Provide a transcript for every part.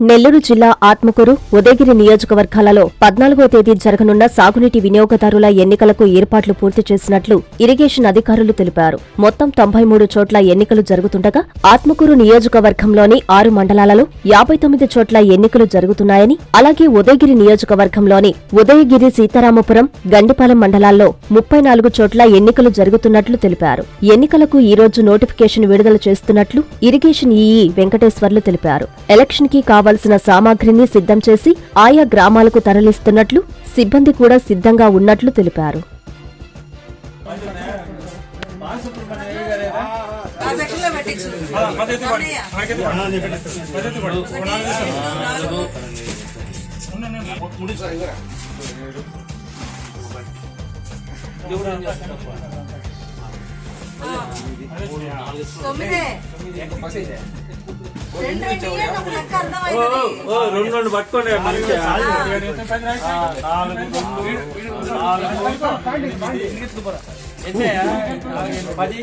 నెల్లూరు జిల్లా ఆత్మకూరు ఉదయగిరి నియోజకవర్గాలలో పద్నాలుగో తేదీ జరగనున్న సాగునీటి వినియోగదారుల ఎన్నికలకు ఏర్పాట్లు పూర్తి చేసినట్లు ఇరిగేషన్ అధికారులు తెలిపారు. మొత్తం తొంభై మూడు చోట్ల ఎన్నికలు జరుగుతుండగా ఆత్మకూరు నియోజకవర్గంలోని ఆరు మండలాలలో యాభై తొమ్మిది చోట్ల ఎన్నికలు జరుగుతున్నాయని అలాగే ఉదయగిరి నియోజకవర్గంలోని ఉదయగిరి సీతారామపురం గండిపాలెం మండలాల్లో ముప్పై నాలుగు చోట్ల ఎన్నికలు జరుగుతున్నట్లు తెలిపారు. ఎన్నికలకు ఈ రోజు నోటిఫికేషన్ విడుదల చేస్తున్నట్లు ఇరిగేషన్ ఈఈ వెంకటేశ్వర్లు తెలిపారు. ఎలక్షన్కి కావలసిన సామాగ్రిని సిద్ధం చేసి ఆయా గ్రామాలకు తరలిస్తున్నట్లు సిబ్బంది కూడా సిద్ధంగా ఉన్నట్లు తెలిపారు ఆ రెండు రెండు పట్టుకోండి. పది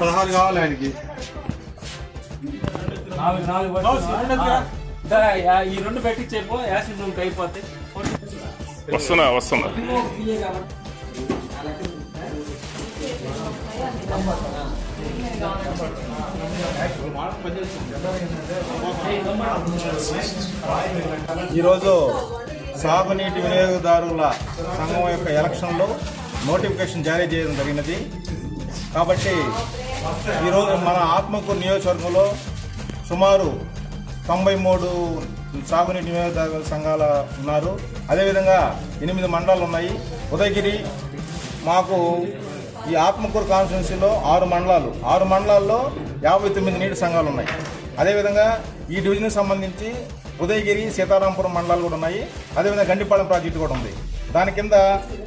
పదహారు కావాలి ఆయనకి. నాలుగు నాలుగు ఈ రెండు పెట్టించేపో యాసిడ్ రూమ్కి అయిపోతే. వస్తున్నా వస్తున్నా. ఈరోజు సాగునీటి వినియోగదారుల సంఘం యొక్క ఎలక్షన్లో నోటిఫికేషన్ జారీ చేయడం జరిగినది. కాబట్టి ఈరోజు మన ఆత్మకూరు నియోజకవర్గంలో సుమారు తొంభై మూడు సాగునీటి వినియోగదారుల సంఘాల ఉన్నారు. అదేవిధంగా ఎనిమిది మండలాలు ఉన్నాయి. ఉదయగిరి మాకు ఈ ఆత్మకూరు కాన్స్టిట్యున్సీలో ఆరు మండలాలు. ఆరు మండలాల్లో యాభై తొమ్మిది నీటి సంఘాలు ఉన్నాయి. అదేవిధంగా ఈ డివిజన్కి సంబంధించి ఉదయగిరి సీతారాంపురం మండలాలు కూడా ఉన్నాయి. అదేవిధంగా గండిపాలెం ప్రాజెక్టు కూడా ఉంది. దాని కింద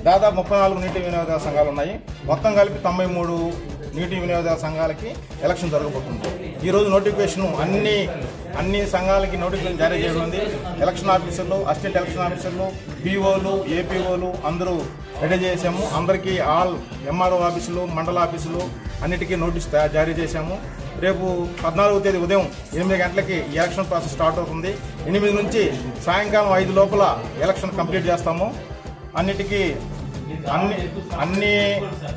దాదాపు ముప్పై నాలుగు నీటి వినియోగ సంఘాలు ఉన్నాయి. మొత్తం కలిపి తొంభై మూడు నీటి వినియోగ సంఘాలకి ఎలక్షన్ జరగబోతుంది. ఈరోజు నోటిఫికేషన్ అన్ని అన్ని సంఘాలకి నోటిఫికేషన్ జారీ చేయడం ఎలక్షన్ ఆఫీసర్లు అసిస్టెంట్ ఎలక్షన్ ఆఫీసర్లు పీఓలు ఏపీఓలు అందరూ రెడీ చేసాము అందరికీ ఆల్ ఎంఆర్ఓ ఆఫీసులు మండల ఆఫీసులు అన్నిటికీ నోటీస్ జారీ చేశాము. రేపు పద్నాలుగో తేదీ ఉదయం ఎనిమిది గంటలకి ఎలక్షన్ ప్రాసెస్ స్టార్ట్ అవుతుంది. ఎనిమిది నుంచి సాయంకాలం ఐదు లోపల ఎలక్షన్ కంప్లీట్ చేస్తాము. అన్నిటికీ అన్ని అన్ని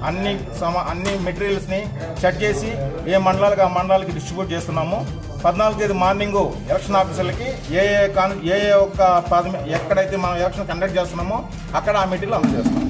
అన్ని సమ అన్ని మెటీరియల్స్ని చెక్ చేసి ఏ మండలాలకు ఆ మండలాలకి డిస్ట్రిబ్యూట్ చేస్తున్నాము. పద్నాలుగు తేదీ మార్నింగ్ ఎలక్షన్ ఆఫీసర్లకి ఏ ఏ కాన్ ఏ ఏ ఒక్క ప్రాథమిక ఎక్కడైతే మనం ఎలక్షన్ కండక్ట్ చేస్తున్నామో అక్కడ ఆ మెటీరియల్ అందజేస్తాం